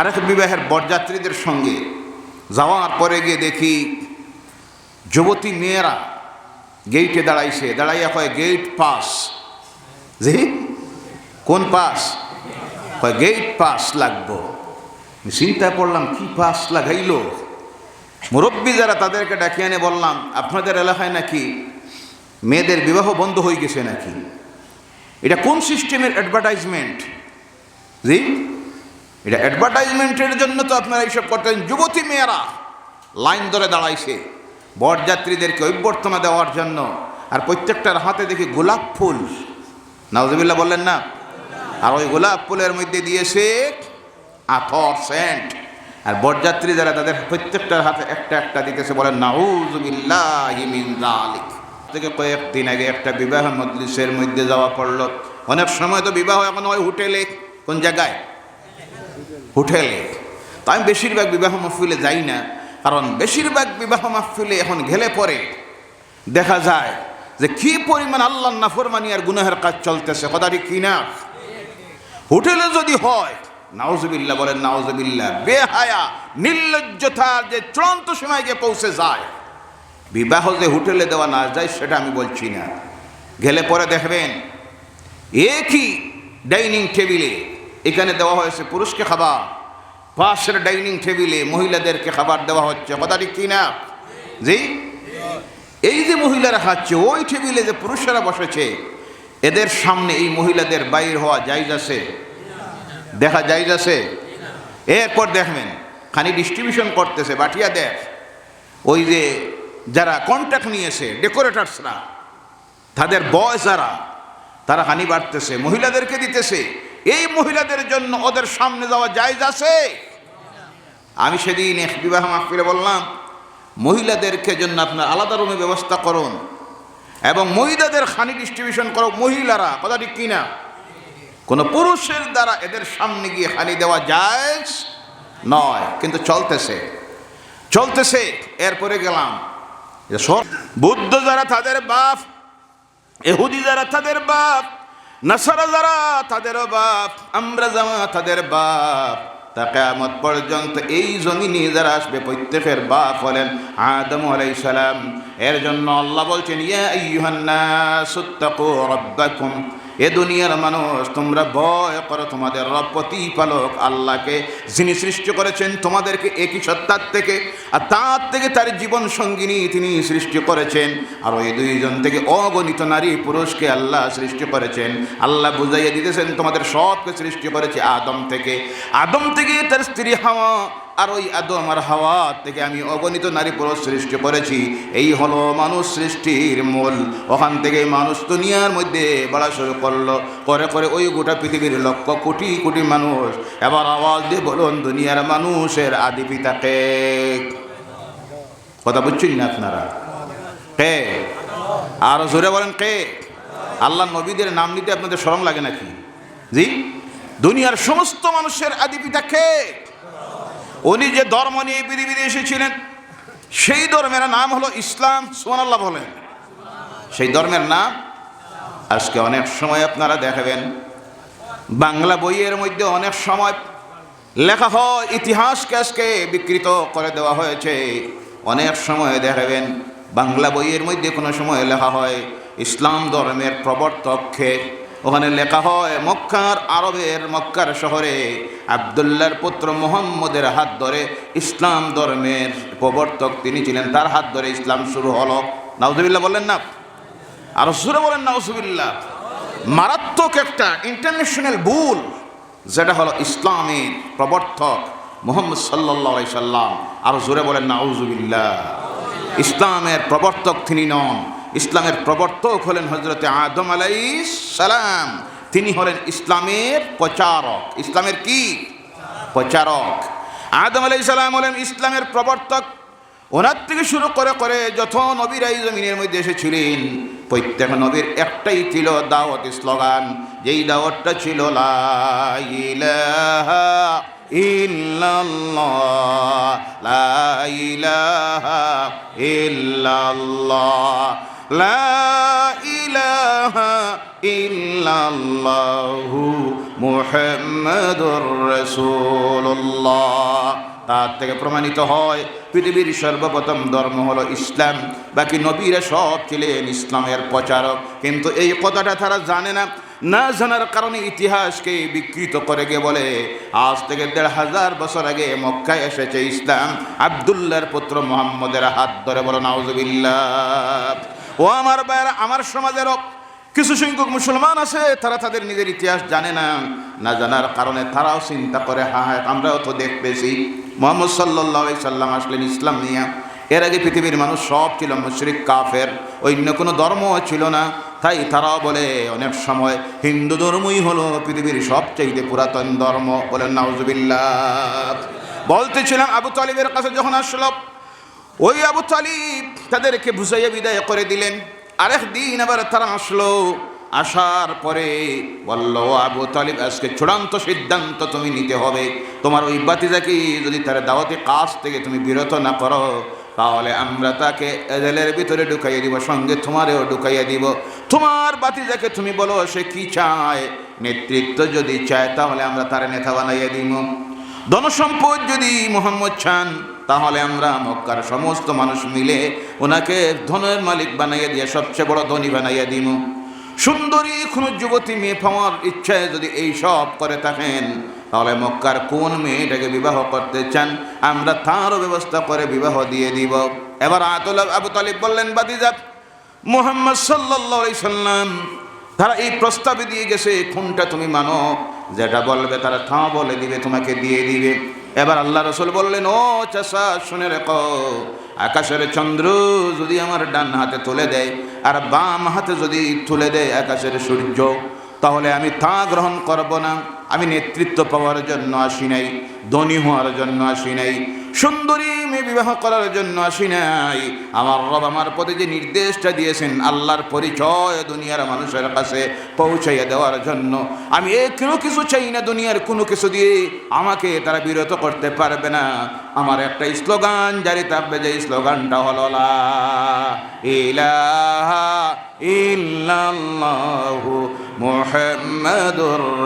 আরেক বিবাহের বরযাত্রীদের সঙ্গে যাওয়ার পরে গিয়ে দেখি যুবতী মেয়েরা গেইটে দাঁড়াইছে। দাঁড়াইয়া কয় গেট পাস জি? কোন পাস কয় গেট পাস লাগবো। চিন্তায় পড়লাম, কি পাস লাগাইল? মুরব্বী যারা তাদেরকে ডাকিয়ে এনে বললাম, আপনাদের এলাকায় নাকি মেয়েদের বিবাহ বন্ধ হয়ে গেছে নাকি? এটা কোন সিস্টেমের অ্যাডভার্টাইজমেন্ট জি? এটা অ্যাডভার্টাইজমেন্টের জন্য তো আপনারা এইসব করতেন যুবতী মেয়েরা লাইন ধরে দাঁড়াইছে। বরযাত্রীদেরকে অভ্যর্থনা দেওয়ার জন্য। আর প্রত্যেকটার হাতে দেখি গোলাপ ফুল। নাওজবিল্লা বললেন না? আর ওই গোলাপ ফুলের মধ্যে দিয়েছে আথর সেন্ট। আর বরযাত্রী যারা তাদের প্রত্যেকটার হাতে একটা একটা দিতেছে, বলেন, নাউজুবিল্লাহি মিন যালিক। থেকে কয়েকদিন আগে একটা বিবাহ মজলিসের মধ্যে যাওয়া পড়ল। অনেক সময় তো বিবাহ এখন হয় হোটেলে, কোন জায়গায়? হোটেলে। তো আমি বেশিরভাগ বিবাহ মাহফিলে যাই না, কারণ বেশিরভাগ বিবাহ মাহফিলে এখন গেলে পরে দেখা যায় যে কি পরিমাণ আল্লাহ নাফরমানি আর গুনাহের কাজ চলতেছে কথাটি কি না? হোটেলে যদি হয় নাওজবিল্লা বলেন নাওজবিল্লা বেহায়া নির্লজ্জতার যে চূড়ান্ত সময় গিয়ে পৌঁছে যায়। বিবাহ যে হোটেলে দেওয়া না যায়, সেটা আমি বলছি না। গেলে পরে দেখবেন, একই ডাইনিং টেবিলে এখানে দেওয়া হয়েছে পুরুষকে খাবার। পাশের ডাইনিং টেবিলে মহিলাদেরকে খাবার দেওয়া হচ্ছে। কথাটি কি না জি? এই যে মহিলারা খাচ্ছে, ওই টেবিলে যে পুরুষেরা বসেছে, এদের সামনে এই মহিলাদের বাইর হওয়া জায়জ আছে। দেখা জায়জ আছে? এরপর দেখবেন খানি ডিস্ট্রিবিউশন করতেছে, বাটিয়া দেখ। ওই যে যারা কন্ট্যাক্ট নিয়েছে ডেকোরেটার্সরা তাদের বয়স যারা তারা হানি বাড়তেছে, মহিলাদেরকে দিতেছে। এই মহিলাদের জন্য ওদের সামনে যাওয়া জায়জ আছে? আমি সেদিন এক বিবাহ মাহফিলে বললাম, মহিলাদেরকে জন্য আপনার আলাদা রুমে ব্যবস্থা করুন এবং মহিলাদের খানি ডিস্ট্রিবিউশন করো মহিলারা, কথা ঠিক কিনা? কোনো পুরুষের দ্বারা এদের সামনে গিয়ে খালি দেওয়া যায় নয়, কিন্তু চলতেছে। চলতেছে, এরপরে গেলাম। বুদ্ধ যারা তাদের বাপ, এহুদি যারা তাদের বাপ নাসারা যারা তাদেরও বাপ, আমরা যাওয়া তাদের বাপ। তা কেমত পর্যন্ত এই জমিনে যারা আসবে, প্রত্যেকের বাপ হলেন আদম আলাই সালাম। এর জন্য আল্লাহ বলছেন, ইয়া আইয়ুহান্নাস ইত্তাকু রাব্বাকুম। এ দুনিয়ার মানুষ, তোমরা ভয় করো তোমাদের রব প্রতিপালক আল্লাহকে, যিনি সৃষ্টি করেছেন তোমাদেরকে একই সত্তার থেকে, আর তার থেকে তার জীবন সঙ্গিনী তিনি সৃষ্টি করেছেন। আর ওই দুইজন থেকে অগণিত নারী পুরুষকে আল্লাহ সৃষ্টি করেছেন। আল্লাহ বুঝাইয়া দিতেছেন, তোমাদের সবকে সৃষ্টি করেছে আদম থেকে। আদম থেকে তার স্ত্রী হাওয়া আর ওই আদম আর হাওয়া থেকে আমি অগণিত নারী পুরুষ সৃষ্টি করেছি। এই হলো মানুষ সৃষ্টির মূল। ওখান থেকে মানুষ দুনিয়ার মধ্যে বাড়া শুরু করল। করে করে ওই গোটা পৃথিবীর লক্ষ কোটি কোটি মানুষ। এবার আওয়াজ দিয়ে বলুন, দুনিয়ার মানুষের আদি পিতাকে কথা বুঝছেন না আপনারা? কে? আরও জোরে বলেন কে? আল্লাহ নবীদের নাম নিতে আপনাদের শরম লাগে নাকি? জি? দুনিয়ার সমস্ত মানুষের আদি পিতা কে? উনি যে ধর্ম নিয়ে পৃথিবীতে এসেছিলেন, সেই ধর্মের নাম হলো ইসলাম সুমানাল্লাহ বলেন। সেই ধর্মের নাম আজকে অনেক সময় আপনারা দেখাবেন, বাংলা বইয়ের মধ্যে অনেক সময় লেখা হয়, ইতিহাসকে আজকে বিকৃত করে দেওয়া হয়েছে। অনেক সময় দেখাবেন, বাংলা বইয়ের মধ্যে কোনো সময় লেখা হয়, ইসলাম ধর্মের প্রবর্তককে ওখানে লেখা হয় মক্কার আরবের মক্কার শহরে আবদুল্লার পুত্র মোহাম্মদের হাত ধরে ইসলাম ধর্মের প্রবর্তক তিনি ছিলেন। তার হাত ধরে ইসলাম শুরু হলো। নাউজুবিল্লাহ বললেন না? আর সুরে বলেন নাউজুবিল্লাহ মারাত্মক একটা ইন্টারন্যাশনাল ভুল, যেটা হলো ইসলামের প্রবর্তক মোহাম্মদ সাল্লাহ সাল্লাম। আর জোরে বলেন, নাউজুবিল্লাহ। ইসলামের প্রবর্তক তিনি নন। ইসলামের প্রবর্তক হলেন হজরতে আদম আলাই সালাম। তিনি হলেন ইসলামের প্রচারক। ইসলামের কি? প্রচারক। আদম আলাই সালাম হলেন ইসলামের প্রবর্তক। ওনার থেকে শুরু করে করে যত নবীর এই জমিনের মধ্যে এসেছিলেন, প্রত্যেক নবীর একটাই ছিল দাওয়াত, স্লোগান, যেই দাওয়াতটা ছিল লা ইলাহা ইল্লাল্লাহ। ইলাহা ইল্লাল্লাহ লা ইলাহা ইল্লাল্লাহু মুহাম্মাদুর রাসূলুল্লাহ। তার থেকে প্রমাণিত হয়, পৃথিবীর সর্বপ্রথম ধর্ম হলো ইসলাম। বাকি নবীরা সব ছিলেন ইসলামের প্রচারক। কিন্তু এই কথাটা তারা জানে না। না জানার কারণে ইতিহাসকে বিকৃত করে গিয়ে বলে। আজ থেকে দেড় হাজার বছর আগে মক্কায় এসেছে ইসলাম। আবদুল্লাহর পুত্র মোহাম্মদের হাত ধরে বলো, নাউজুবিল্লাহ। ও আমার বাইরা আমার সমাজেরও কিছু সংখ্যক মুসলমান আছে, তারা তাদের নিজের ইতিহাস জানে না না জানার কারণে তারাও চিন্তা করে হ্যাঁ হ্যাঁ আমরাও তো দেখতেছি। মোহাম্মদ সাল্লাহ সাল্লাম আসলেন ইসলাম নিয়ে। এর আগে পৃথিবীর মানুষ সব ছিল মুশরিক, কাফের, অন্য কোনো ধর্ম ছিল না। তাই তারাও বলে, অনেক সময় হিন্দু ধর্মই হলো পৃথিবীর সবচাইতে পুরাতন ধর্ম, বলেন, নাউজুবিল্লাহ। বলতেছিলাম আবু তালিবের কাছে যখন আসলো ওই আবু তালিব তাদেরকে বুঝাইয়া বিদায় করে দিলেন। আরেক দিন আবার তারা আসলো। আসার পরে বলল আবু তালিব, আজকে চূড়ান্ত সিদ্ধান্ত তুমি নিতে হবে। তোমার ওই বাতিজাকে যদি তার দাওয়াতি কাজ থেকে তুমি বিরত না করো, তাহলে আমরা তাকে এজেলের ভিতরে ঢুকাইয়ে দিব, সঙ্গে তোমারেও ঢুকাইয়া দিব। তোমার বাতিজাকে তুমি বলো, সে কি চায়? নেতৃত্ব যদি চায়, তাহলে আমরা তার নেতা বানাইয়া দিব। ধনসম্পদ যদি মোহাম্মদ চান তাহলে আমরা মক্কার সমস্ত মানুষ মিলে ওনাকে ধনের মালিক বানাইয়া দিয়ে, সবচেয়ে বড় ধনী বানাইয়া দিব সুন্দরী কোনো যুবতী মেয়ে পাওয়ার ইচ্ছায় যদি এই সব করে থাকেন, তাহলে মক্কার কোন মেয়েটাকে বিবাহ করতে চান, আমরা তারও ব্যবস্থা করে বিবাহ দিয়ে দিব। এবার আতল আবু তালিব বললেন বাদিজাত মোহাম্মদ সাল্লাহ সাল্লাম, তারা এই প্রস্তাবে দিয়ে গেছে কোনটা তুমি মানো, যেটা বলবে তারা তা বলে দিবে, তোমাকে দিয়ে দিবে। এবার আল্লাহ রসুল বললেন, ও চাষা, শুনে রেখো, আকাশের চন্দ্র যদি আমার ডান হাতে তুলে দেয় আর বাম হাতে যদি তুলে দেয় আকাশের সূর্য, তাহলে আমি তা গ্রহণ করব না। আমি নেতৃত্ব পাওয়ার জন্য আসি নাই, ধনী হওয়ার জন্য আসি নাই। সুন্দরী মেয়ে বিবাহ করার জন্য আসি নাই। আমার রব আমার প্রতি যে নির্দেশটা দিয়েছেন, আল্লাহর পরিচয় দুনিয়ার মানুষের কাছে পৌঁছাইয়া দেওয়ার জন্য। আমি এ কোনো কিছু চাই না দুনিয়ার কোনো কিছু দিয়ে। আমাকে তারা বিরত করতে পারবে না। আমার একটা স্লোগান জারি থাকবে, যে স্লোগানটা হলো, লা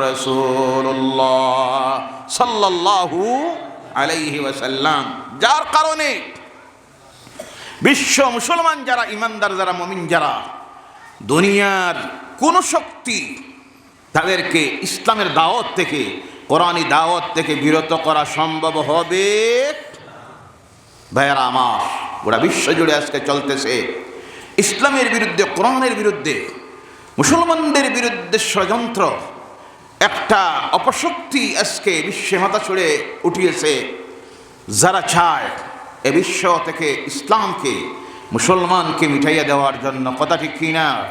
রাসূলুল্লাহ সাল্লাল্লাহু আলাইহি ওয়াসাল্লাম, যার কারণে বিশ্ব মুসলমান যারা, ইমানদার যারা, মমিন যারা, দুনিয়ার কোন শক্তি তাদেরকে ইসলামের দাওয়াত থেকে, কোরআনী দাওয়াত থেকে বিরত করা সম্ভব হবে। ভাইয়ারা আমার, গোটা বিশ্ব জুড়ে আজকে চলতেছে। ইসলামের বিরুদ্ধে, কোরআনের বিরুদ্ধে, মুসলমানদের বিরুদ্ধে ষড়যন্ত্র একটা অপশক্তি আজকে বিশ্বে মাথা ছড়ে উঠিয়েছে। যারা চায় এ বিশ্ব থেকে ইসলামকে, মুসলমানকে মিঠাইয়া দেওয়ার জন্য, কথা ঠিক কিনা?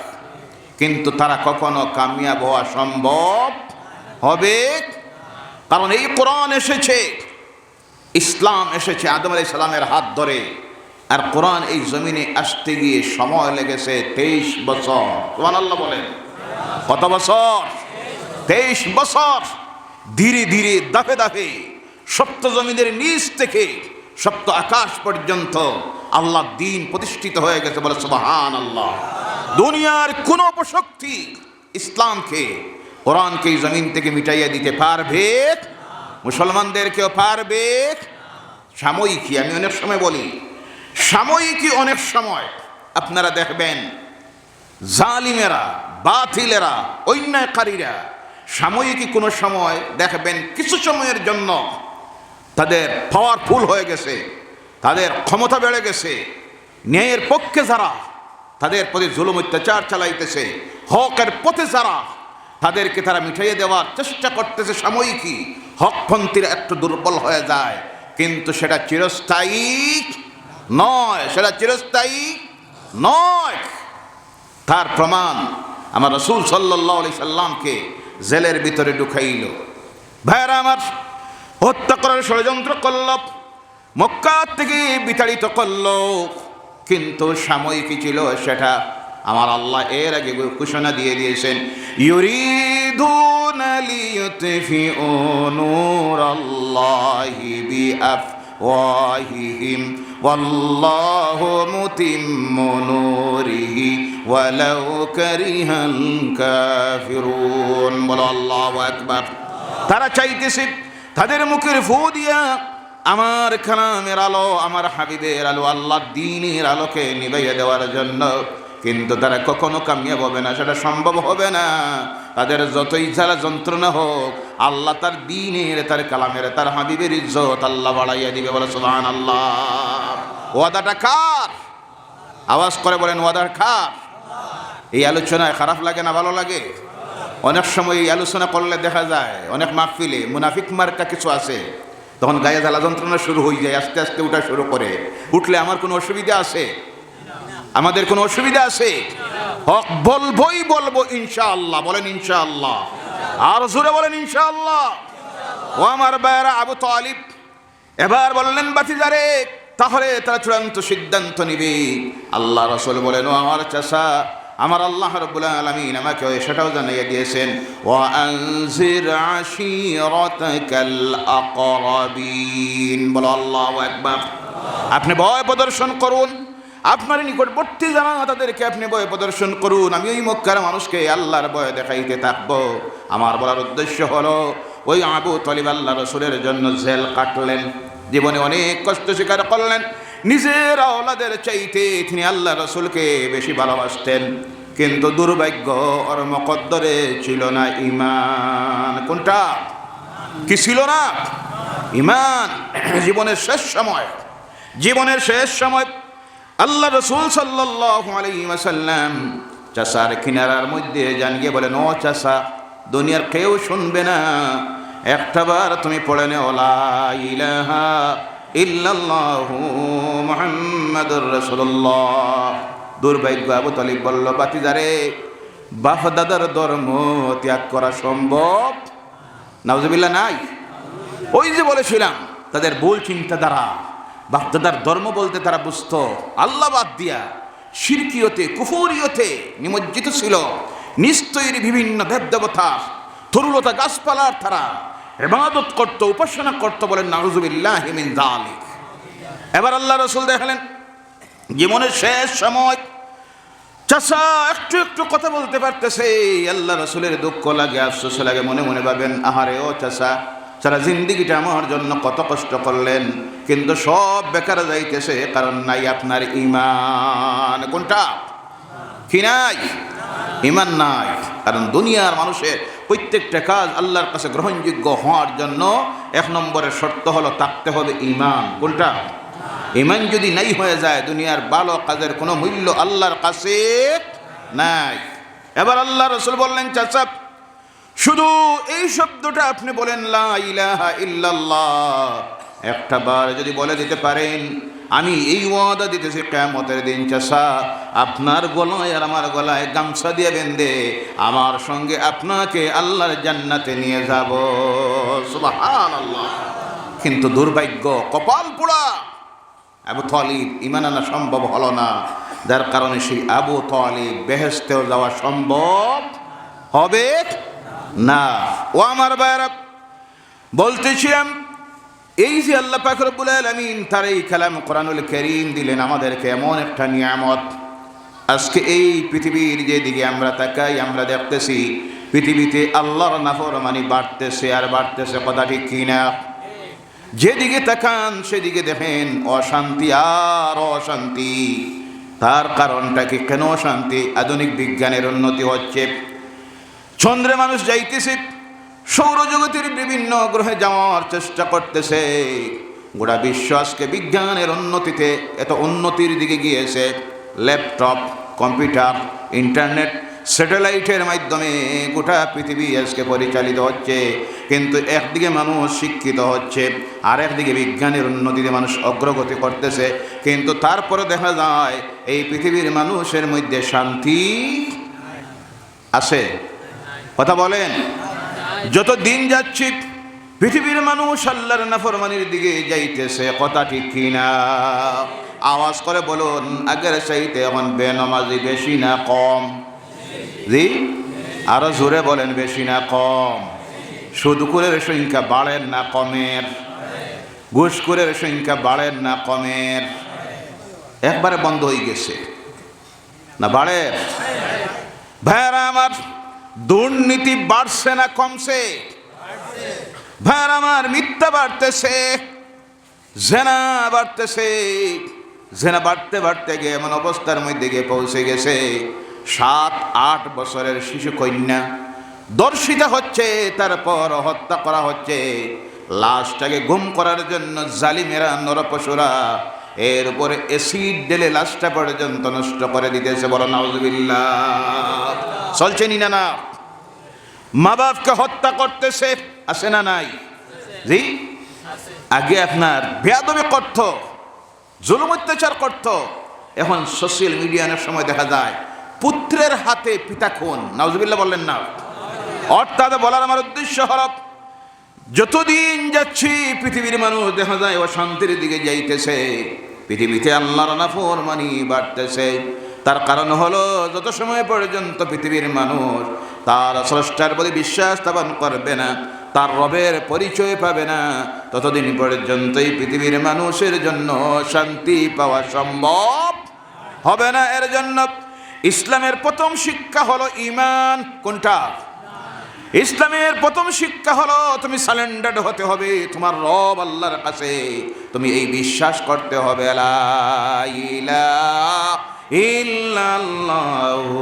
কিন্তু তারা কখনো কামিয়াব হওয়া সম্ভব হবে? কারণ এই কোরআন এসেছে, ইসলাম এসেছে আদম আলাই সালামের হাত ধরে। আর কোরআন এই জমিনে আসতে গিয়ে সময় লেগেছে তেইশ বছর। তোমার আল্লাহ বলেন। কত বছর? তেইশ বছর ধীরে ধীরে দাফে দাফে সপ্ত জমিনের নিচ থেকে সপ্ত আকাশ পর্যন্ত আল্লাহ দিন প্রতিষ্ঠিত হয়ে গেছে বলে সুবাহান আল্লাহ দুনিয়ার কোন অপশক্তি ইসলামকে, কোরআনকে এই জমিন থেকে মিটাইয়া দিতে পারবে? মুসলমানদেরকেও পারবে? সাময়িকী, আমি অনেক সময় বলি, সাময়িকী অনেক সময়। আপনারা দেখবেন, জালিমেরা, বাতিলেরা, অন্যায়কারীরা সাময়িকী কোনো সময় দেখবেন কিছু সময়ের জন্য তাদের পাওয়ারফুল হয়ে গেছে, তাদের ক্ষমতা বেড়ে গেছে, ন্যায়ের পক্ষে যারা তাদের প্রতি জুলুম অত্যাচার চালাইতেছে, হকের পথে যারা তাদেরকে তারা মিঠাইয়ে দেওয়ার চেষ্টা করতেছে সাময়িকী হকপন্থীরা একটু দুর্বল হয়ে যায়, কিন্তু সেটা চিরস্থায়ী নয়, সেটা চিরস্থায়ী নয়। তার প্রমাণ আমার রসুল সাল্লাহ আলি সাল্লামকে জেলের ভিতরে ঢুকাইল। ভাইরা আমার হত্যা করার ষড়যন্ত্র করল মক্কা থেকে বিতাড়িত করল। কিন্তু সাময়িকী ছিল সেটা, আমার আল্লাহ এর আগে ঘোষণা দিয়ে দিয়েছেন, ইউরিদুন والله متم نوره ولو كره الكافرون বলো আল্লাহু আকবার তারা চাইতেছে তাদের মুখের ফু দিয়া আমার কালামের আলো আমার হাবিবের আলো আল্লাহর দিনের আলোকে নিবাইয়া দেওয়ার জন্য কিন্তু তারা কখনো কামিয়াব হবে না সেটা সম্ভব হবে না তাদের যতই যারা যন্ত্রণা হোক, আল্লাহ তার দিনের, তার কালামের, তার হাবিবের ইজ্জত আল্লাহ বাড়াইয়া দিবে বলে সুবহান আল্লাহ ওয়াদাটা কার? আওয়াজ করে বলেন, ওয়াদার কার? এই আলোচনায় খারাপ লাগে না ভালো লাগে? অনেক সময় এই আলোচনা করলে দেখা যায়, অনেক মাহফিলে মুনাফিক মার্কা কিছু আছে, তখন গায়ে জ্বালা যন্ত্রণা শুরু হয়ে যায়, আস্তে আস্তে উঠা শুরু করে। উঠলে আমার কোনো অসুবিধা আছে? আমাদের কোনো অসুবিধা আছে? হক বলবই বলব ইনশাআল্লাহ, বলেন ইনশাআল্লাহ। আর জোরে বলেন ইনশাআল্লাহ। ও আমার বায়রা আবু তালিব, এবার বললেন বাতিজারে তাহলে তারা চূড়ান্ত সিদ্ধান্ত নিবে। আল্লাহ রসুল বলেন, ও আমার চাষা আমার আল্লাহ রব্বুল আলমিন আমাকে সেটাও জানাইয়া দিয়েছেন ও আনজির আশিরতাকাল আকরাবিন। বলো আল্লাহু আকবার। আপনি ভয় প্রদর্শন করুন। আপনার নিকটবর্তী জানা তাদেরকে আপনি ভয় প্রদর্শন করুন। আমি ওই মক্কার মানুষকে আল্লাহর ভয় দেখাইতে থাকব। আমার বলার উদ্দেশ্য হলো, ওই আবু তলিব আল্লাহ রসুলের জন্য জেল কাটলেন। জীবনে অনেক কষ্ট স্বীকার করলেন। নিজের আওলাদের চাইতে তিনি আল্লাহ রসুলকে বেশি ভালোবাসতেন। কিন্তু দুর্ভাগ্য ওর মকদ্দরে ছিল না ইমান কোনটা? কি ছিল না? ইমান জীবনের শেষ সময়। জীবনের শেষ সময় আল্লাহ রসুল সাল্লাহ আলাইসাল্লাম চাষার কিনারার মধ্যে জান গিয়ে বলেন, ও চাষা, দুনিয়ার কেউ শুনবে না। একটাবার তুমি পড়ে নে ওলা ইলাহা ইল্লাল্লাহু মুহাম্মাদুর রাসূলুল্লাহ। দুর্ভাগ্য আবু তালিব বলল বাতিজারে বাপ দাদার ধর্ম ত্যাগ করা সম্ভব? নাউজুবিল্লাহ, নাই? ওই যে বলেছিলাম, তাদের ভুল চিন্তাধারা। বাপদাদার ধর্ম বলতে তারা বুঝত, আল্লাহ বাদ দিয়া শিরকিয়তে কুফুরিয়তে নিমজ্জিত ছিল। নিস্তৈরি বিভিন্ন দেবদেবতা তরুলতা গাছপালার তারা এবাদত করত, উপাসনা করত বলেন নারুজুবিল্লাহ এবার আল্লাহ রসুল দেখালেন, জীবনের শেষ সময়। চাষা একটু একটু কথা বলতে পারতেছে। আল্লাহ রসুলের দুঃখ লাগে, আফসোস লাগে, মনে মনে ভাবেন, আহারে ও চাষা সারা জিন্দিগিটা আমার জন্য কত কষ্ট করলেন। কিন্তু সব বেকার যাইতেছে, কারণ নাই আপনার ইমান কোনটা? কি নাই? ইমান নাই। কারণ দুনিয়ার মানুষের প্রত্যেকটা কাজ আল্লাহর কাছে গ্রহণযোগ্য হওয়ার জন্য এক নম্বরের শর্ত হলো থাকতে হবে ইমান কোনটা? ইমান যদি নাই হয়ে যায়, দুনিয়ার ভালো কাজের কোনো মূল্য আল্লাহর কাছে নাই। এবার আল্লাহ রসুল বললেন চাচাপ শুধু এই শব্দটা আপনি বলেন, লা ইলাহা একটা বার যদি বলে দিতে পারেন, আমি এই ওয়াদা দিতেছি কেমতের দিন চাষা আপনার গলায় আর আমার গলায় গামছা দিয়ে বেঁধে আমার সঙ্গে আপনাকে আল্লাহর জান্নাতে নিয়ে যাব। কিন্তু দুর্ভাগ্য, কপাল পোড়া। আবু তলিব ইমান আনা সম্ভব হলো না। যার কারণে সেই আবু তলিব বেহেস্তেও যাওয়া সম্ভব হবে। না। ও আমার বাইরা বলতেছিলাম, এই যে আল্লাহ পাকরবুল আলমিন তার এই কালাম কোরআনুল করিম দিলেন আমাদেরকে এমন একটা নিয়ামত। আজকে এই পৃথিবীর যেদিকে আমরা তাকাই, আমরা দেখতেছি পৃথিবীতে আল্লাহর নাফরমানি বাড়তেছে আর বাড়তেছে কথা ঠিক কিনা। যেদিকে তাকান, সেদিকে দেখেন অশান্তি আর অশান্তি। তার কারণটা কি? কেন অশান্তি? আধুনিক বিজ্ঞানের উন্নতি হচ্ছে। চন্দ্রে মানুষ যাইতেছে, সৌরজগতের বিভিন্ন গ্রহে যাওয়ার চেষ্টা করতেছে। গোটা বিশ্ব আজকে বিজ্ঞানের উন্নতিতে, এত উন্নতির দিকে গিয়েছে। ল্যাপটপ, কম্পিউটার, ইন্টারনেট, স্যাটেলাইটের মাধ্যমে গোটা পৃথিবী আজকে পরিচালিত হচ্ছে। কিন্তু একদিকে মানুষ শিক্ষিত হচ্ছে, আর একদিকে বিজ্ঞানের উন্নতিতে মানুষ অগ্রগতি করতেছে। কিন্তু তারপরে দেখা যায়, এই পৃথিবীর মানুষের মধ্যে শান্তি আছে। কথা বলেন? যত দিন যাচ্ছি, পৃথিবীর মানুষ আল্লাহর নাফরমানির দিকে যাইতেছে, কথা ঠিক কিনা? আওয়াজ করে বলুন, আগের চাইতে এখন বেনমাজি বেশি না কম? জি? আরও জোরে বলেন, বেশি না কম? সুদকুরের সংখ্যা বাড়েন না কমের? ঘুষখোরের সংখ্যা বাড়েন না কমের? একবারে বন্ধ হয়ে গেছে। না বাড়ে? ভাইয়ারা আমার দুর্নীতি বাড়ছে না কমছে। ভাইয়ার আমার মিথ্যা বাড়তেছে, জেনা বাড়তেছে। জেনা বাড়তে বাড়তে গিয়ে এমন অবস্থার মধ্যে গিয়ে পৌঁছে গেছে। সাত, আট বছরের শিশু কন্যা দর্শিতা হচ্ছে, তারপর হত্যা করা হচ্ছে। লাশটাকে গুম করার জন্য জালিমেরা, নরপশুরা এর উপরে অ্যাসিড ঢেলে লাশটা পর্যন্ত নষ্ট করে দিতেছে বলো নাউজুবিল্লাহ। চলছে নি না না? মা বাপকে হত্যা করতেছে, আছে না নাই? জি? আগে আপনার বেয়াদবি করত, জুলুম অত্যাচার করত, এখন সোশ্যাল মিডিয়ার সময় দেখা যায়, পুত্রের হাতে পিতা খুন। নাউজুবিল্লাহ বললেন না। অর্থাৎ বলার আমার উদ্দেশ্য হল যতদিন যাচ্ছি, পৃথিবীর মানুষ দেখা যায় অশান্তির দিকে যাইতেছে। পৃথিবীতে আল্লাহর নাফর মানি বাড়তেছে। তার কারণ হলো, যত সময় পর্যন্ত পৃথিবীর মানুষ তার স্রষ্টার প্রতি বিশ্বাস স্থাপন করবে না, তার রবের পরিচয় পাবে না, ততদিন পর্যন্তই পৃথিবীর মানুষের জন্য শান্তি পাওয়া সম্ভব হবে না। এর জন্য ইসলামের প্রথম শিক্ষা হলো ইমান। কোনটা? ইসলামের প্রথম শিক্ষা হলো, তুমি সালেন্ডার্ড হতে হবে, তোমার রব আল্লাহর কাছে। তুমি এই বিশ্বাস করতে হবে ইল্লাল্লাহু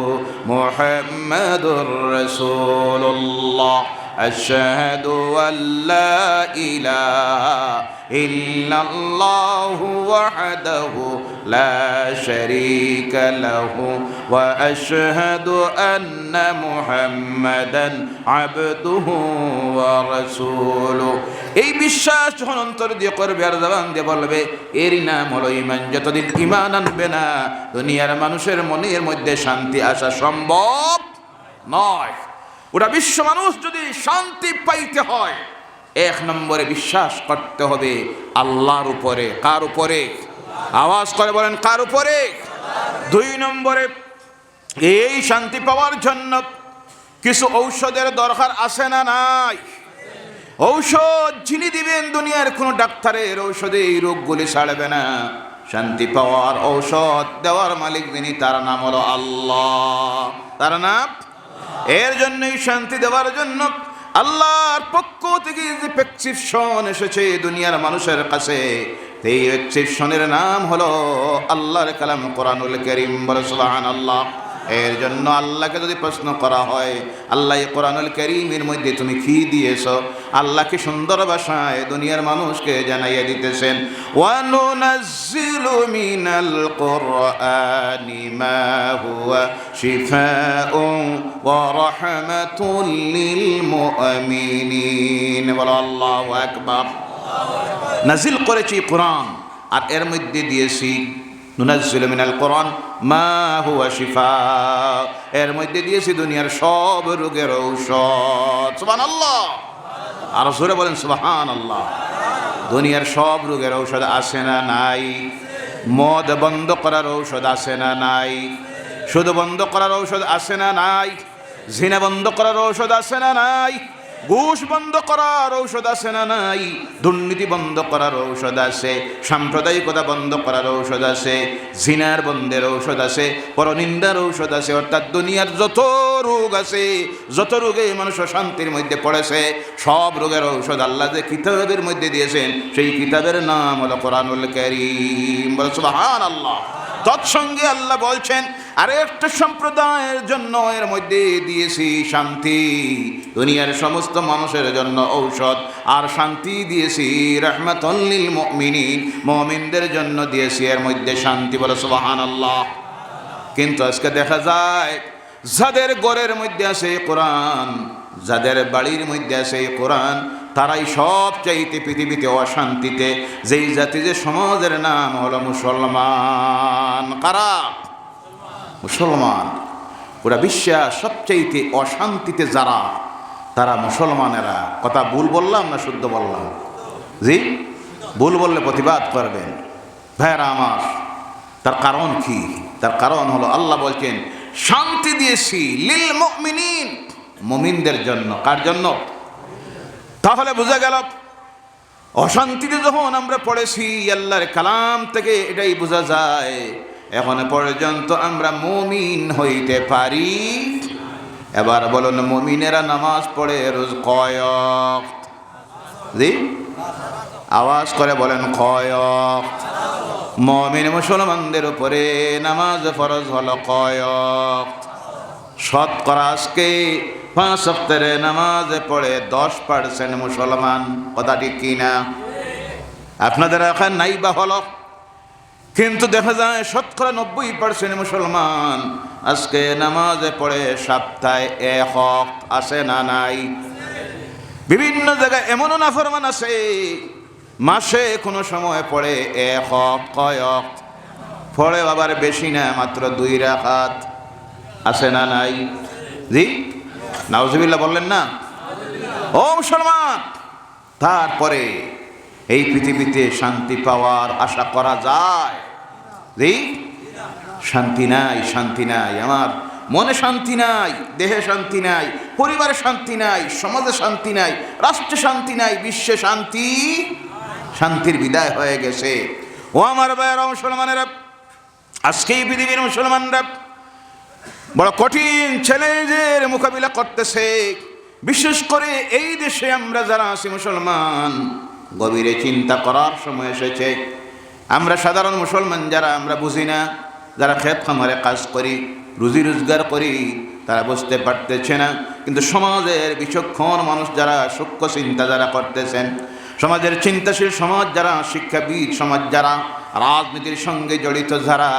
মুহাম্মাদুর রাসূলুল্লাহ। أشهد أن لا إله إلا الله وحده لا شريك له, وأشهد أن محمدا عبده ورسوله. এই বিশ্বাস যখন অন্তর দিয়ে করবে আর জবান দিয়ে বলবে, এরই নাম হলো ইমান যতদিন ইমান আনবে না, দুনিয়ার মানুষের মনের মধ্যে শান্তি আসা সম্ভব নয়। ওটা বিশ্ব মানুষ যদি শান্তি পাইতে হয়, এক নম্বরে বিশ্বাস করতে হবে আল্লাহর উপরে। কার উপরে? আওয়াজ করে বলেন, কার উপরে? দুই নম্বরে, এই শান্তি পাওয়ার জন্য কিছু ঔষধের দরকার আছে না নাই? ঔষধ যিনি দিবেন দুনিয়ার কোনো ডাক্তারের ঔষধে এই রোগগুলি ছাড়বে না। শান্তি পাওয়ার ঔষধ দেওয়ার মালিক যিনি, তার নাম হলো আল্লাহ। তার নাম এর জন্যই শান্তি দেওয়ার জন্য আল্লাহর পক্ষ থেকে যে প্রেসক্রিপশন এসেছে দুনিয়ার মানুষের কাছে এই প্রেসক্রিপশনের নাম হলো আল্লাহর কালাম কোরআনুল করিম বলে সুবাহান আল্লাহ এর জন্য আল্লাহকে যদি প্রশ্ন করা হয়, আল্লাহ কোরআনুল করিমের মধ্যে তুমি কি দিয়েছ? আল্লাহকে সুন্দর ভাষায় দুনিয়ার মানুষকে জানাইয়া দিতেছেন, ওয়ানুনাজ্জিলু নাজিল করেছি কোরআন, আর এর মধ্যে দিয়েছি নুনাজ্জিলু মিনাল কোরআন, মা হুয়া শিফা। এর মধ্যে দিয়েছি দুনিয়ার সব রোগের ঔষধ। সুবহানাল্লাহ। আর জোরে বলেন সুবহানাল্লাহ। দুনিয়ার সব রোগের ঔষধ আছে না নাই? মদ বন্ধ করার ঔষধ আছে না নাই? শুধু বন্ধ করার ঔষধ আছে না নাই? ঝিনা বন্ধ করার ঔষধ আছে না নাই? ঘুষ বন্ধ করার ঔষধ আছে না নাই, দুর্নীতি বন্ধ করার ঔষধ আছে সাম্প্রদায়িকতা বন্ধ করার ঔষধ আছে জিনার বন্ধের ঔষধ আছে পরনিন্দার ঔষধ আছে অর্থাৎ দুনিয়ার যত রোগ আছে যত রোগে মানুষ শান্তির মধ্যে পড়েছে, সব রোগের ঔষধ আল্লাহ যে কিতাবের মধ্যে দিয়েছেন, সেই কিতাবের নাম হলো কোরআনুল করিম। বলে সুবহান আল্লাহ তৎসঙ্গে আল্লাহ বলছেন আরে একটা সম্প্রদায়ের জন্য এর মধ্যে দিয়েছি শান্তি। দুনিয়ার সমস্ত মানুষের জন্য ঔষধ আর শান্তি দিয়েছি রহমাতল্লিল মুমিনিন। মুমিনদের জন্য দিয়েছি এর মধ্যে শান্তি বলে সুবাহান আল্লাহ কিন্তু আজকে দেখা যায়, যাদের গড়ের মধ্যে আছে কোরআন, যাদের বাড়ির মধ্যে আছে কোরআন, তারাই সব চাইতে পৃথিবীতে অশান্তিতে। যেই জাতি, যে সমাজের নাম হলো মুসলমান। কারা? মুসলমান। পুরা বিশ্বাস সবচাইতে অশান্তিতে যারা, তারা মুসলমানেরা। কথা ভুল বললাম না শুদ্ধ বললাম? জি? ভুল বললে প্রতিবাদ করবেন। ভাইরা আমার, তার কারণ কি? তার কারণ হলো আল্লাহ বলছেন, শান্তি দিয়েছি লিল মুমিনিন, মুমিনদের জন্য। কার জন্য? তাহলে বোঝা গেল, অশান্তিতে যখন আমরা পড়েছি, আল্লাহর কালাম থেকে এটাই বোঝা যায় এখন পর্যন্ত আমরা মুমিন হইতে পারি। এবার বলুন, মুমিনেরা নামাজ পড়ে রোজ কয়ক? আওয়াজ করে বলেন কয়ক? মমিন মুসলমানদের উপরে নামাজ ফরজ হলো কয়ক? শতকরা আজকে পাঁচ সপ্তাহে নামাজে পড়ে দশ পার্সেন্ট মুসলমান। কথাটি কিনা? আপনাদের এখন নাই বা হলো? কিন্তু দেখা যায় শতকরা নব্বই পার্সেন্ট মুসলমান আজকে নামাজে পড়ে সপ্তাহে এক হক আছে না নাই। বিভিন্ন জায়গায় এমনও নাফরমান আছে, মাসে কোনো সময় পড়ে এক হক কয়ক পড়ে আবার বেশি না, মাত্র দুই রাখাত আছে না নাই। জি, নাউজুবিল্লাহ বললেন না? ও মুসলমান, তারপরে এই পৃথিবীতে শান্তি পাওয়ার আশা করা যায়। শান্তি নাই শান্তি নাই। আমার মনে শান্তি নাই, দেহে শান্তি নাই, পরিবারে শান্তি নাই, সমাজে শান্তি নাই, রাষ্ট্রে শান্তি নাই, বিশ্বে শান্তি শান্তির বিদায় হয়ে গেছে। ও আমার ভাইয়েরা মুসলমানেরা, আজকে এই পৃথিবীর মুসলমানরা বড় কঠিন চ্যালেঞ্জের মোকাবিলা করতেছে। বিশেষ করে এই দেশে আমরা যারা আছি মুসলমান গভীরে চিন্তা করার সময় এসেছে। আমরা সাধারণ মুসলমান যারা, আমরা বুঝি না। যারা ক্ষেত খামারে কাজ করি, রুজি রোজগার করি, তারা বুঝতে পারতেছে না। কিন্তু সমাজের বিচক্ষণ মানুষ যারা, সূক্ষ্ম চিন্তা যারা করতেছেন, সমাজের চিন্তাশীল সমাজ যারা, শিক্ষাবিদ সমাজ যারা, রাজনীতির সঙ্গে জড়িত যারা,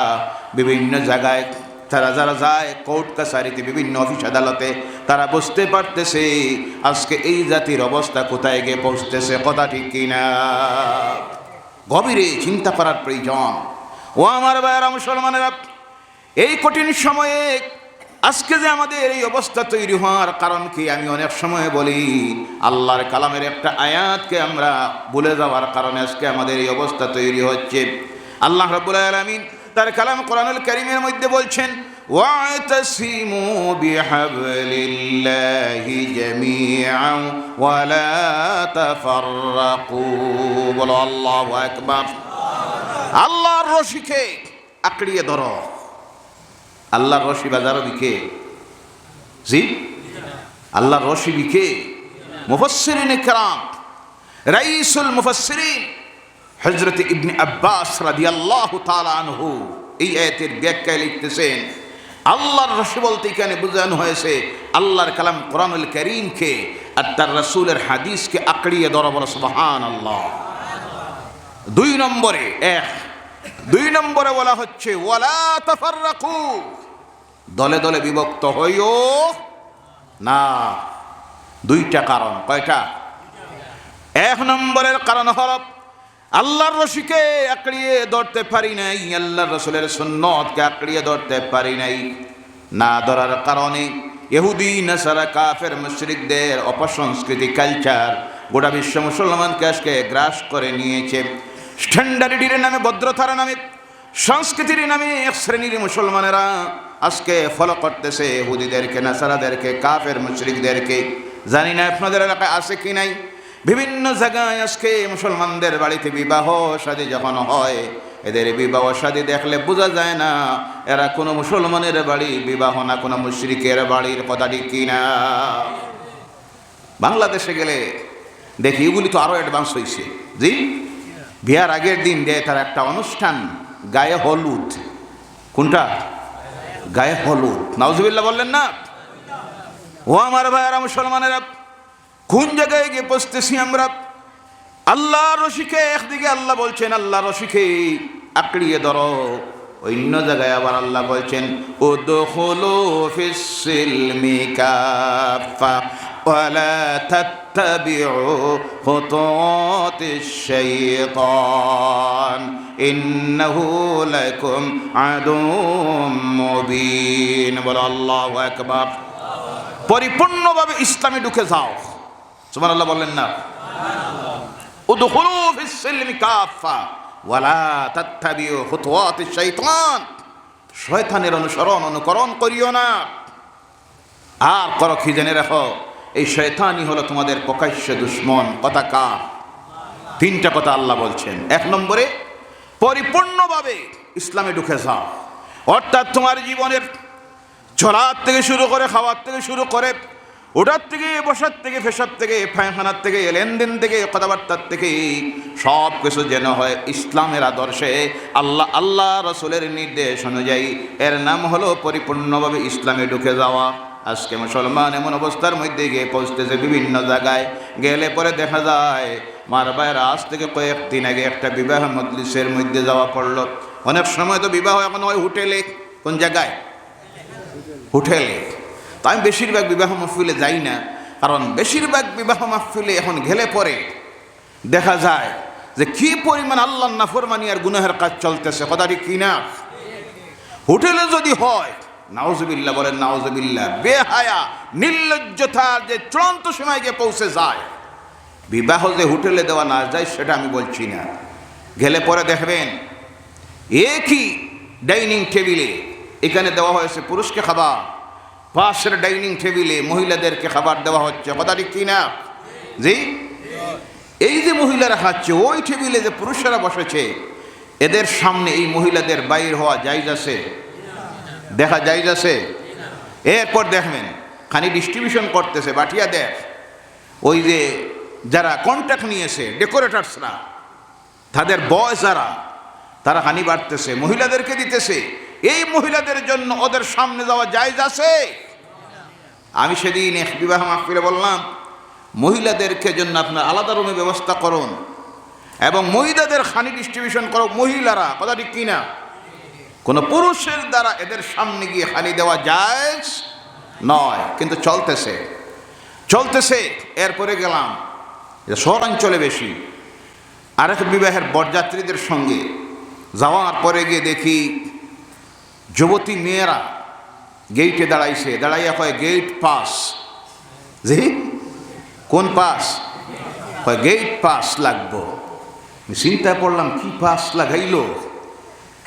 বিভিন্ন জায়গায় তারা যারা যায় কোর্ট কাছারিতে, বিভিন্ন অফিস আদালতে, তারা বুঝতে পারতেছে আজকে এই জাতির অবস্থা কোথায় গিয়ে পৌঁছতেছে, কথা ঠিক কিনা। গভীরে চিন্তা করার প্রয়োজন। ও আমার ভাইয়েরা মুসলমানেরা, এই কঠিন সময়ে আজকে যে আমাদের এই অবস্থা তৈরি হওয়ার কারণ কি, আমি অনেক সময় বলি, আল্লাহর কালামের একটা আয়াতকে আমরা ভুলে যাওয়ার কারণে আজকে আমাদের এই অবস্থা তৈরি হচ্ছে। আল্লাহ রব্বুল আলমিন তার কালাম কোরআনুল করিমের মধ্যে বলছেন واعتصموا بحبل الله جميعا ولا تفرقوا বলো আল্লাহু আকবার আল্লাহর রশিকে আঁকড়িয়ে ধরো আল্লাহর রশি বাজারও বিকে জি আল্লাহর রশি বিকে মুফসসিরিন کرام রাইসুল মুফসসিরিন হযরত ইবনে আব্বাস রাদিয়াল্লাহু তাআলা আনহু এই আয়াতের ব্যাখ্যায় লিখতেছেন, আল্লাহর রশি বলতে এখানে বোঝানো হয়েছে, আল্লাহর কালাম কোরআনুল করিমকে আর তার রসুলের হাদিসকে আঁকড়িয়ে ধরা বলো সুবহান আল্লাহ দুই নম্বরে, এক, দুই নম্বরে বলা হচ্ছে, ওয়ালা তাফাররাকু, দলে দলে বিভক্ত হইও না। দুইটা কারণ, কয়টা? এক নম্বরের কারণ হল আল্লাহর রশিকে আঁকড়িয়ে ধরতে পারি নাই, আল্লাহর রসুলের সুন্নতকে আঁকড়িয়ে ধরতে পারি নাই। না ধরার কারণে ইহুদি, নাসারা, কাফের, মুশরিকদের অপসংস্কৃতি কালচার গোটা বিশ্ব মুসলমানকে আজকে গ্রাস করে নিয়েছে। স্ট্যান্ডার্ডির নামে, ভদ্রতার নামে, সংস্কৃতির নামে এক শ্রেণির মুসলমানেরা আজকে ফলো করতেছে হুদিদেরকে নাসারাদেরকে, কাফের, মুশরিকদেরকে। জানি না আপনাদের এলাকায় আছে কি নাই। বিভিন্ন জায়গায় আজকে মুসলমানদের বাড়িতে বিবাহ শাদী যখন হয়, এদের বিবাহ শাদী দেখলে বোঝা যায় না, এরা কোনো মুসলমানের বাড়ি, বিবাহ না কোনো মুশরিকের বাড়ির কথাটি কিনা। বাংলাদেশে গেলে দেখি এগুলি তো আরও অ্যাডভান্স হয়েছে। জি? বিয়ার আগের দিন দেয় তার একটা অনুষ্ঠান, গায়ে হলুদ। কোনটা? গায়ে হলুদ। নাউজুবিল্লাহ বললেন না? ও আমার ভাইয়ারা মুসলমানেরা কোন জায়গায় গিয়ে বসতেছি আমরা আল্লাহ রশিকে একদিকে আল্লাহ বলছেন আল্লাহ রশিকে আঁকড়িয়ে ধরো অন্য জায়গায় আবার আল্লাহ বলছেন ও দোহলো ফিসিলমি কাফা ولا تتبعوا خطوات الشيطان إنه لكم عدو مبين বলো আল্লাহু আকবার পরিপূর্ণভাবে ইসলামে ঢুকে যাও সুবহানাল্লাহ বললেন না। উদখুলু ফিস সিলমি কাফা ওয়ালা তাত্তাবিউ খুতুওয়াতিশ শাইতান। অনুসরণ, অনুকরণ করিও না। আর করো কি জেনে রাখো, এই শয়তানই হলো তোমাদের প্রকাশ্য দুশ্মন। কথা কার? তিনটা কথা আল্লাহ বলছেন। এক নম্বরে, পরিপূর্ণভাবে ইসলামে ঢুকে যাও। অর্থাৎ তোমার জীবনের চলার থেকে শুরু করে, খাওয়ার থেকে শুরু করে ওটার থেকে, বসার থেকে, ফেসার থেকে পায়খানার থেকে, লেনদেন থেকে, কথাবার্তার থেকে, সব কিছু যেন হয় ইসলামের আদর্শে। আল্লাহ আল্লাহ রসুলের নির্দেশ অনুযায়ী এর নাম হলো পরিপূর্ণভাবে ইসলামে ঢুকে যাওয়া। আজকে মুসলমান এমন অবস্থার মধ্যে গিয়ে পৌঁছতেছে বিভিন্ন জায়গায়। গেলে পরে দেখা যায়, মার ভাইয়ের আজ থেকে কয়েকদিন আগে একটা বিবাহ মজলিসের মধ্যে যাওয়া পড়ল। অনেক সময় তো বিবাহ এখন হয় হোটেলে। কোন জায়গায়? হোটেলে। তো আমি বেশিরভাগ বিবাহ মাহফিলে যাই না, কারণ বেশিরভাগ বিবাহ মাহফিলে এখন ঘেলে পরে দেখা যায় যে কি পরিমাণ আল্লাহ নাফরমানি আর গুনাহের কাজ চলতেছে কথাটি কি না হোটেলে যদি হয় নাওজবিল্লা বলেন নাওজবিল্লা বেহায়া নির্লজ্জতার যে চূড়ান্ত সময় গিয়ে পৌঁছে যায়। বিবাহ যে হোটেলে দেওয়া না যায়, সেটা আমি বলছি না। গেলে পরে দেখবেন, একই ডাইনিং টেবিলে এখানে দেওয়া হয়েছে পুরুষকে খাবার পাশের ডাইনিং টেবিলে মহিলাদেরকে খাবার দেওয়া হচ্ছে। কথাটি কি না জি? এই যে মহিলারা খাচ্ছে, ওই টেবিলে যে পুরুষেরা বসেছে, এদের সামনে এই মহিলাদের বাইর হওয়া জায়জ আছে? দেখা জায়জ আছে? এরপর দেখবেন, খানি ডিস্ট্রিবিউশন করতেছে, বাটিয়া দেখ। ওই যে যারা কন্ট্যাক্ট নিয়েছে ডেকোরেটার্সরা তাদের বয়স যারা, তারা হানি বাড়তেছে, মহিলাদেরকে দিতেছে। এই মহিলাদের জন্য ওদের সামনে যাওয়া জায়জ আছে? আমি সেদিন এক বিবাহ মাহফিলে বললাম, মহিলাদেরকে জন্য আপনার আলাদা রুমে ব্যবস্থা করুন এবং মহিলাদের খানি ডিস্ট্রিবিউশন করো মহিলারা, কথা ঠিক কিনা? কোনো পুরুষের দ্বারা এদের সামনে গিয়ে খালি দেওয়া যায় নয়, কিন্তু চলতেছে। চলতেছে, এরপরে গেলাম শহরাঞ্চলে বেশি। আরেক বিবাহের বরযাত্রীদের সঙ্গে যাওয়ার পরে গিয়ে দেখি যুবতী মেয়েরা গেইটে দাঁড়াইছে দাঁড়াইয়া কয় গেট পাস। জি? কোন পাস? কয় গেট পাস লাগবো। আমি চিন্তায় পড়লাম, কি পাস লাগাইল?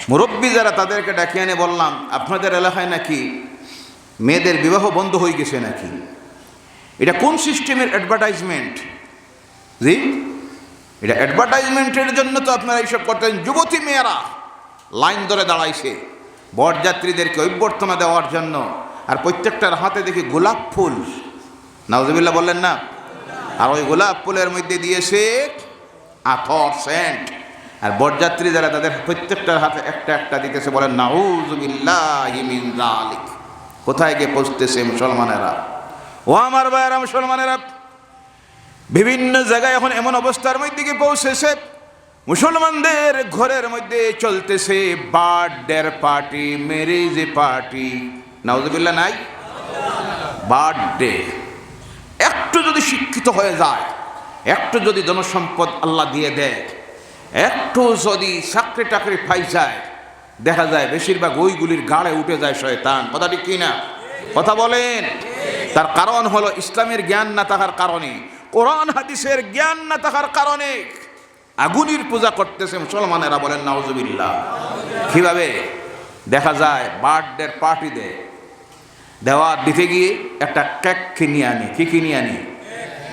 মুরব্বী যারা তাদেরকে ডাকিয়ে এনে বললাম, আপনাদের এলাকায় নাকি মেয়েদের বিবাহ বন্ধ হয়ে গেছে নাকি? এটা কোন সিস্টেমের অ্যাডভার্টাইজমেন্ট জি? এটা অ্যাডভার্টাইজমেন্টের জন্য তো আপনারা এইসব করতেন যুবতী মেয়েরা লাইন ধরে দাঁড়াইছে। বরযাত্রীদেরকে অভ্যর্থনা দেওয়ার জন্য আর প্রত্যেকটার হাতে দেখি গোলাপ ফুল। নওয়াজবিল্লা বললেন না? আর ওই গোলাপ ফুলের মধ্যে দিয়েছে আথর, সেন্ট। আর বরযাত্রী যারা তাদের প্রত্যেকটার হাতে একটা একটা দিতেছে, বলেন, নাউজবিল্লাহ কোথায় গিয়ে পৌঁছতেছে মুসলমানেরা? ও আমার ভাইয়েরা মুসলমানেরা, বিভিন্ন জায়গায় এখন এমন অবস্থার মধ্যে গিয়ে পৌঁছেছে। মুসলমানদের ঘরের মধ্যে চলতেছে বার্থডের পার্টি ম্যারেজ পার্টি নাউজবিল্লা নাই? বার্থডে একটু যদি শিক্ষিত হয়ে যায়, একটু যদি জনসম্পদ আল্লাহ দিয়ে দেয়, একটু যদি চাকরি টাকরি পাই যায়, দেখা যায় বেশিরভাগ ওইগুলির গাড়ে উঠে যায় শয়তান। কথাটি কি না কথা বলেন। তার কারণ হলো ইসলামের জ্ঞান না থাকার কারণে, কোরআন হাদিসের জ্ঞান না থাকার কারণে। আগুনির পূজা করতেছে মুসলমানেরা বলেন, নাউজুবিল্লাহ। কীভাবে? দেখা যায়, বার্থডের পার্টি দেয়। দেওয়া দিতে গিয়ে একটা কেক কিনে আনি। কি কিনে আনি?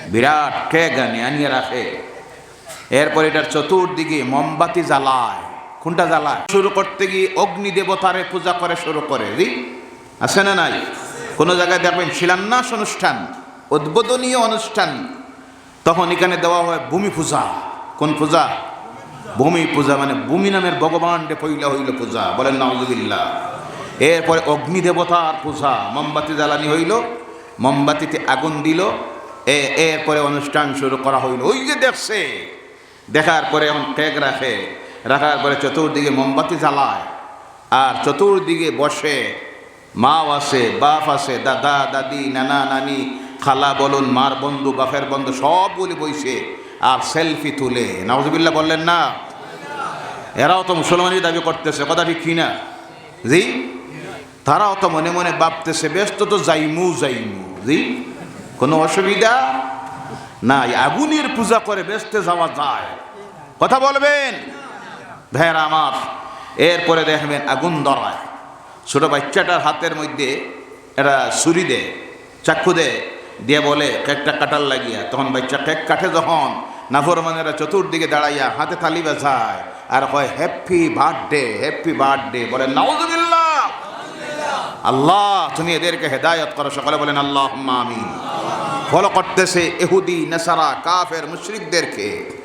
বিরাট কেক আনি, আনিয়ে রাখে। এরপর এটার চতুর্দিকে মোমবাতি জ্বালায়। কোনটা জ্বালায়? শুরু করতে গিয়ে অগ্নি দেবতারে পূজা করে শুরু করে। জি আছে না নাই? কোনো জায়গায় দেখবেন শিলান্যাস অনুষ্ঠান, উদ্বোধনীয় অনুষ্ঠান, তখন এখানে দেওয়া হয় ভূমি পূজা। কোন পূজা? ভূমি পূজা মানে ভূমি নামের ভগবানটে পইলা হইল পূজা, বলেন নওয়াজুবিল্লাহ এরপরে অগ্নি দেবতার পূজা, মোমবাতি জ্বালানি হইল, মোমবাতিতে আগুন দিল, এ, এরপরে অনুষ্ঠান শুরু করা হইল। ওই যে দেখছে, দেখার পরে এখন কেক রাখে, রাখার পরে চতুর্দিকে মোমবাতি জ্বালায়, আর চতুর্দিকে বসে, মাও আছে, বাপ আছে, দাদা, দাদি, নানা, নানি, খালা, বলুন, মার বন্ধু, বাপের বন্ধু, সবগুলি বইছে। আর সেলফি তুলে। নওয়াজবিল্লা বললেন, না, এরাও তো মুসলমানই দাবি করতেছে, কথা ঠিক কিনা? জি? তারাও তো মনে মনে ভাবতেছে, ব্যস্ত তো যাইমু যাইমু। জি? কোনো অসুবিধা? নাই, আগুনের পূজা করে ব্যস্ত যাওয়া যায়। কথা বলবেন? ভেড়া আমার, এরপরে দেখবেন আগুন ধরায়। ছোট বাচ্চাটার হাতের মধ্যে এরা ছুরি দেয়, চাক্ষু দেয়, দিয়ে বলে, কেকটা কাটার লাগিয়া। তখন বাচ্চা কেক কাটে যখন নাফরমানেরা চতুর্দিকে দাঁড়াইয়া হাতে থালি বাজায় আর কয় হ্যাপি বার্থডে হ্যাপি বার্থডে বলে, নাউজুবিল্লাহ। আল্লাহ, তুমি এদেরকে হেদায়ত করো। সকলে বলেন আল্লাহ আমিন। ফলো করতেছে এহুদি, নেসারা, কাফের, মুশরিকদেরকে।